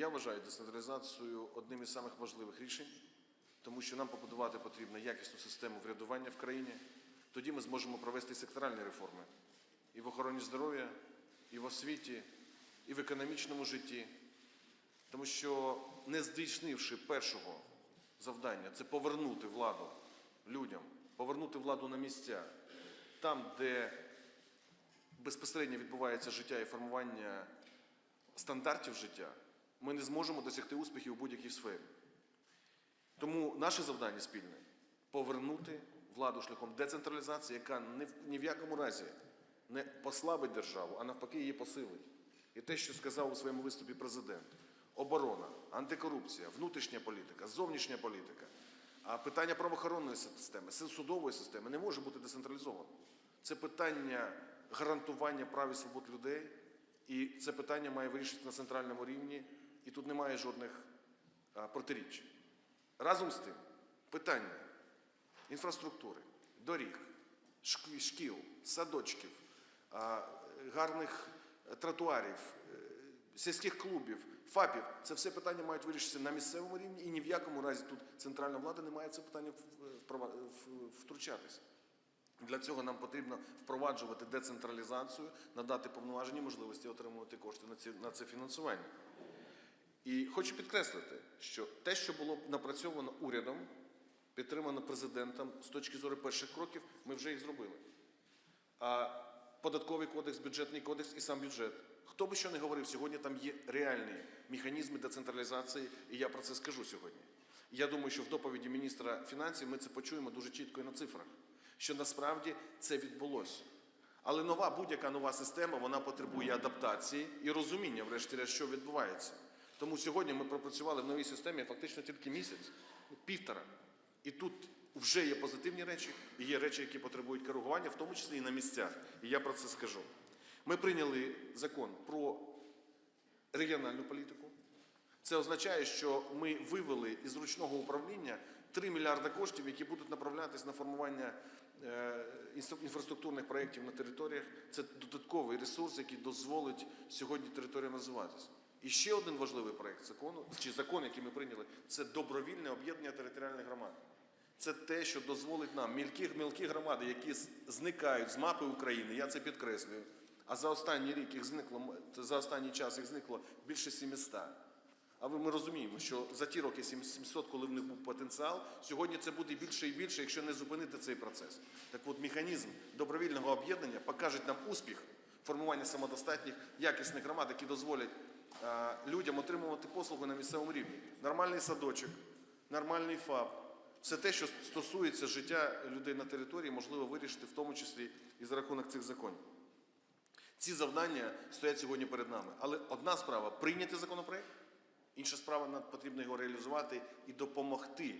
я вважаю децентралізацію одним із самих важливих рішень, тому що нам побудувати потрібно якісну систему врядування в країні. Тоді ми зможемо провести секторальні реформи і в охороні здоров'я, і в освіті, і в економічному житті. Тому що не здійснивши першого завдання, це повернути владу людям, повернути владу на місця, там, де безпосередньо відбувається життя і формування стандартів життя, ми не зможемо досягти успіхів у будь-якій сфері. Тому наше завдання спільне повернути владу шляхом децентралізації, яка ні в, якому разі не послабить державу, а навпаки її посилить. І те, що сказав у своєму виступі президент: оборона, антикорупція, внутрішня політика, зовнішня політика, а питання правоохоронної системи, судової системи не може бути децентралізовано. Це питання гарантування прав і свобод людей, і це питання має вирішитися на центральному рівні, і тут немає жодних протиріч. Разом з тим, питання інфраструктури, доріг, шкіл, садочків, гарних е, тротуарів, е, сільських клубів, ФАПів це все питання мають вирішитися на місцевому рівні, і ні в якому разі тут центральна влада не має це питання втручатися. Для цього нам потрібно впроваджувати децентралізацію, надати повноважені можливості отримувати кошти на це фінансування. І хочу підкреслити, що те, що було напрацьовано урядом, підтримано президентом з точки зору перших кроків, ми вже їх зробили. А податковий кодекс, бюджетний кодекс і сам бюджет. Хто би що не говорив, сьогодні там є реальні механізми децентралізації, і я про це скажу сьогодні. Я думаю, що в доповіді міністра фінансів ми це почуємо дуже чітко і на цифрах, що насправді це відбулося. Але нова будь-яка нова система вона потребує адаптації і розуміння, врешті-решт, що відбувається. Тому сьогодні ми пропрацювали в новій системі фактично тільки місяць, півтора. І тут вже є позитивні речі, і є речі, які потребують коригування, в тому числі і на місцях. І я про це скажу. Ми прийняли закон про регіональну політику. Це означає, що ми вивели із ручного управління 3 мільярди коштів, які будуть направлятись на формування е, інфраструктурних проєктів на територіях. Це додатковий ресурс, який дозволить сьогодні територія називатися. І ще один важливий проєкт закону, чи закон, який ми прийняли, це добровільне об'єднання територіальних громад. Це те, що дозволить нам мілкі, мілкі громади, які зникають з мапи України, я це підкреслюю. А за останній рік їх зникло за останній час їх зникло більше 700. А ми розуміємо, що за ті роки 700, коли в них був потенціал, сьогодні це буде більше і більше, якщо не зупинити цей процес. Так от механізм добровільного об'єднання покаже нам успіх формування самодостатніх якісних громад, які дозволять людям отримувати послуги на місцевому рівні. Нормальний садочок, нормальний ФАП. Все те, що стосується життя людей на території, можливо вирішити в тому числі і за рахунок цих законів. Ці завдання стоять сьогодні перед нами. Але одна справа прийняти законопроект, інша справа потрібно його реалізувати і допомогти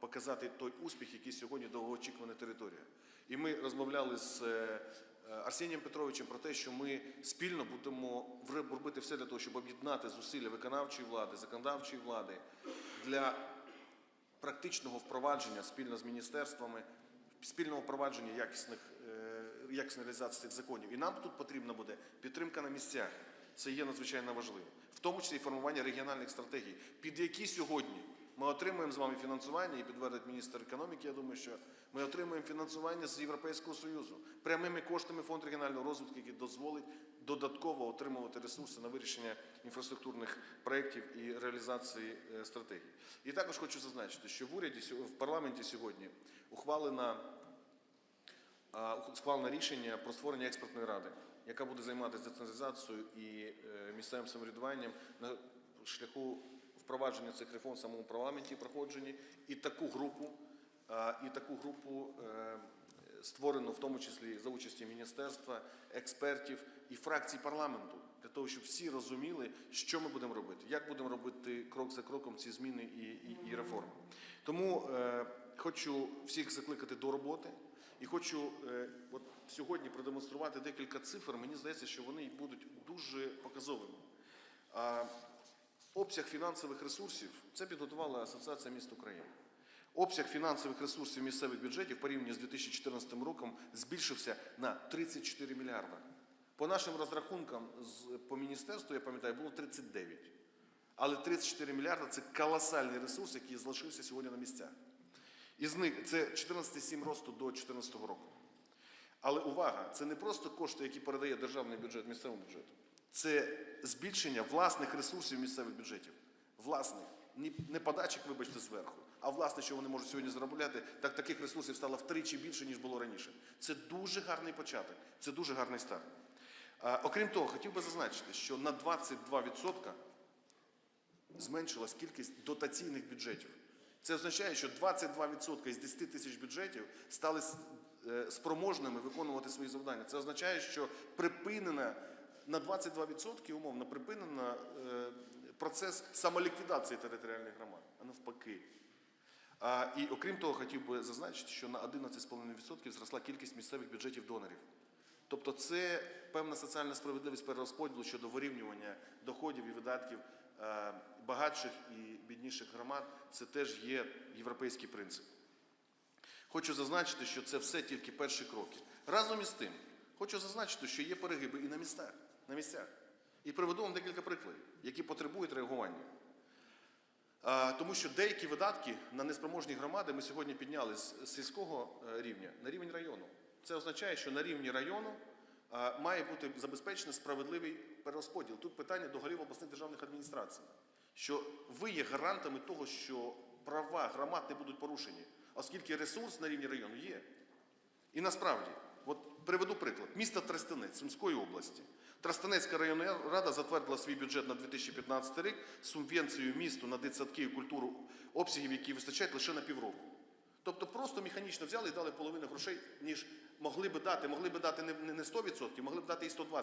показати той успіх, який сьогодні довгоочікувана територія. І ми розмовляли з е, е, Арсенієм Петровичем про те, що ми спільно будемо робити все для того, щоб об'єднати зусилля виконавчої влади, законодавчої влади для практичного впровадження спільно з міністерствами, спільного впровадження якісних, е, якісної реалізації цих законів. І нам тут потрібна буде підтримка на місцях. Це є надзвичайно важливо, в тому числі і формування регіональних стратегій, під які сьогодні ми отримуємо з вами фінансування, і підтвердить міністр економіки. Я думаю, що ми отримуємо фінансування з Європейського Союзу прямими коштами фонд регіонального розвитку, який дозволить додатково отримувати ресурси на вирішення інфраструктурних проєктів і реалізації е, стратегій. І також хочу зазначити, що в уряді в парламенті сьогодні ухвалена а, рішення про створення експертної ради, яка буде займатися децентралізацією і е, місцевим самоврядуванням на шляху впровадження цих реформ в самому парламенті і проходженні. І таку групу, а, і таку групу е, створено в тому числі за участі міністерства, експертів і фракцій парламенту, для того, щоб всі розуміли, що ми будемо робити, як будемо робити крок за кроком ці зміни і, і, і реформи. Тому е, хочу всіх закликати до роботи. І хочу е, от сьогодні продемонструвати декілька цифр. Мені здається, що вони будуть дуже показовими. Обсяг фінансових ресурсів це підготувала Асоціація міст України. Обсяг фінансових ресурсів місцевих бюджетів порівняно з 2014 роком збільшився на 34 мільярда. По нашим розрахункам по міністерству, я пам'ятаю, було 39. Але 34 мільярди це колосальний ресурс, який залишився сьогодні на місцях. Із них це 14,7 росту до 2014 року. Але увага, це не просто кошти, які передає державний бюджет місцевому бюджету. Це збільшення власних ресурсів місцевих бюджетів. Власних. Не подачок, вибачте, зверху, а власне, що вони можуть сьогодні заробляти, так таких ресурсів стало втричі більше, ніж було раніше. Це дуже гарний початок, це дуже гарний старт. Окрім того, хотів би зазначити, що на 22% зменшилась кількість дотаційних бюджетів. Це означає, що 22% із 10 тисяч бюджетів стали е, спроможними виконувати свої завдання. Це означає, що припинена на 22% умовно припинена е, процес самоліквідації територіальних громад, а навпаки. І окрім того, хотів би зазначити, що на 11,5% зросла кількість місцевих бюджетів донорів. Тобто це певна соціальна справедливість перерозподілу щодо вирівнювання доходів і видатків е, багатших і бідніших громад. Це теж є європейський принцип. Хочу зазначити, що це все тільки перші кроки. Разом із тим, хочу зазначити, що є перегиби і на містах. На місцях. І приведу вам декілька прикладів, які потребують реагування. Тому що деякі видатки на неспроможні громади ми сьогодні підняли з сільського е, рівня на рівень району. Це означає, що на рівні району має бути забезпечений справедливий перерозподіл. Тут питання до голів обласних державних адміністрацій, що ви є гарантами того, що права громад не будуть порушені, оскільки ресурс на рівні району є. І насправді, приведу приклад. Місто Тростянець Сумської області. Тростянецька районна рада затвердила свій бюджет на 2015 рік з субвенцією місту на дитсадки і культуру, обсягів, які вистачають лише на півроку. Тобто просто механічно взяли і дали половину грошей, ніж могли би дати. Могли би дати не 100%, могли б дати і 120%,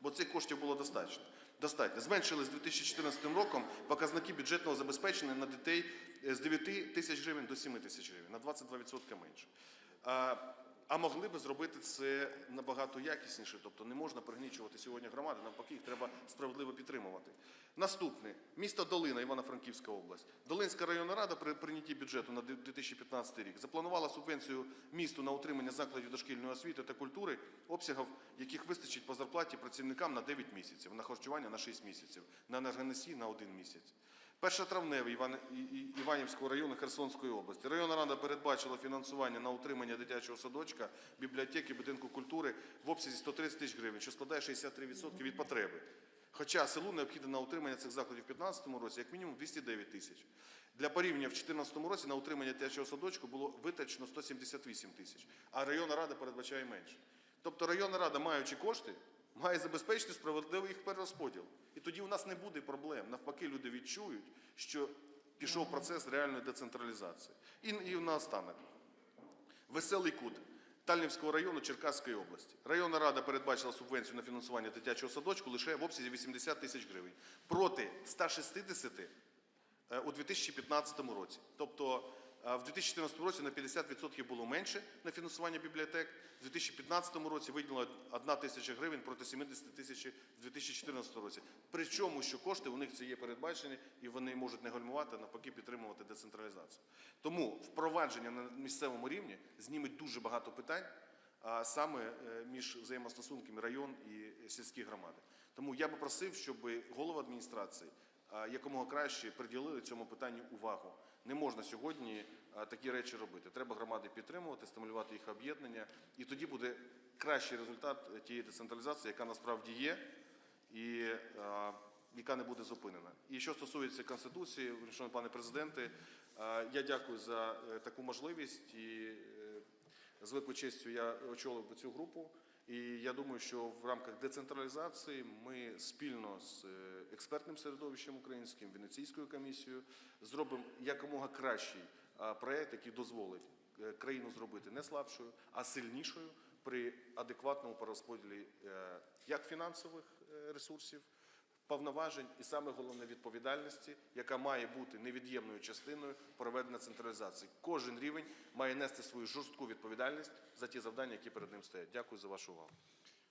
бо цих коштів було достатньо. достатньо. Зменшили з 2014 роком показники бюджетного забезпечення на дітей е, з 9 тисяч гривень до 7 тисяч гривень, на 22% менше. А, могли би зробити це набагато якісніше, тобто не можна пригнічувати сьогодні громади, навпаки, їх треба справедливо підтримувати. Наступне місто Долина, Івано-Франківська область. Долинська районна рада при прийнятті бюджету на 2015 рік запланувала субвенцію місту на утримання закладів дошкільної освіти та культури, обсягів яких вистачить по зарплаті працівникам на 9 місяців, на харчування на 6 місяців, на енергоносій на 1 місяць. Першотравневий Іван... Іванівського району Херсонської області. Районна рада передбачила фінансування на утримання дитячого садочка, бібліотеки, будинку культури в обсязі 130 тисяч гривень, що складає 63% від потреби. Хоча селу необхідно на утримання цих закладів в 2015 році як мінімум 209 тисяч. Для порівняння в 2014 році на утримання дитячого садочку було витрачено 178 тисяч, а районна рада передбачає менше. Тобто районна рада, маючи кошти, має забезпечити справедливий їх перерозподіл. І тоді у нас не буде проблем. Навпаки, люди відчують, що пішов процес реальної децентралізації. І, і наостанок. Веселий кут Тальнівського району Черкаської області. Районна рада передбачила субвенцію на фінансування дитячого садочку лише в обсязі 80 тисяч гривень проти 160 е, у 2015 році. Тобто в 2014 році на 50% було менше на фінансування бібліотек. В 2015 році виділено 1 тисяча гривень проти 70 тисяч в 2014 році. Причому, що кошти у них це є передбачені, і вони можуть не гальмувати, а навпаки підтримувати децентралізацію. Тому впровадження на місцевому рівні зніме дуже багато питань, а саме е, між взаємостосунками район і сільські громади. Тому я би просив, щоб голова адміністрації якомога краще приділили цьому питанню увагу. Не можна сьогодні такі речі робити. Треба громади підтримувати, стимулювати їх об'єднання, і тоді буде кращий результат е, тієї децентралізації, яка насправді є, і яка не буде зупинена. І що стосується конституції, шановний пане президенте, я дякую за е, таку можливість і е, з великою честю я очолив цю групу. І я думаю, що в рамках децентралізації ми спільно з е, експертним середовищем українським, Венеційською комісією зробимо якомога кращий проект, який дозволить е, країну зробити не слабшою, а сильнішою при адекватному перерозподілі е, як фінансових ресурсів, повноважень і саме головне відповідальності, яка має бути невід'ємною частиною проведення централізації. Кожен рівень має нести свою жорстку відповідальність за ті завдання, які перед ним стоять. Дякую за вашу увагу.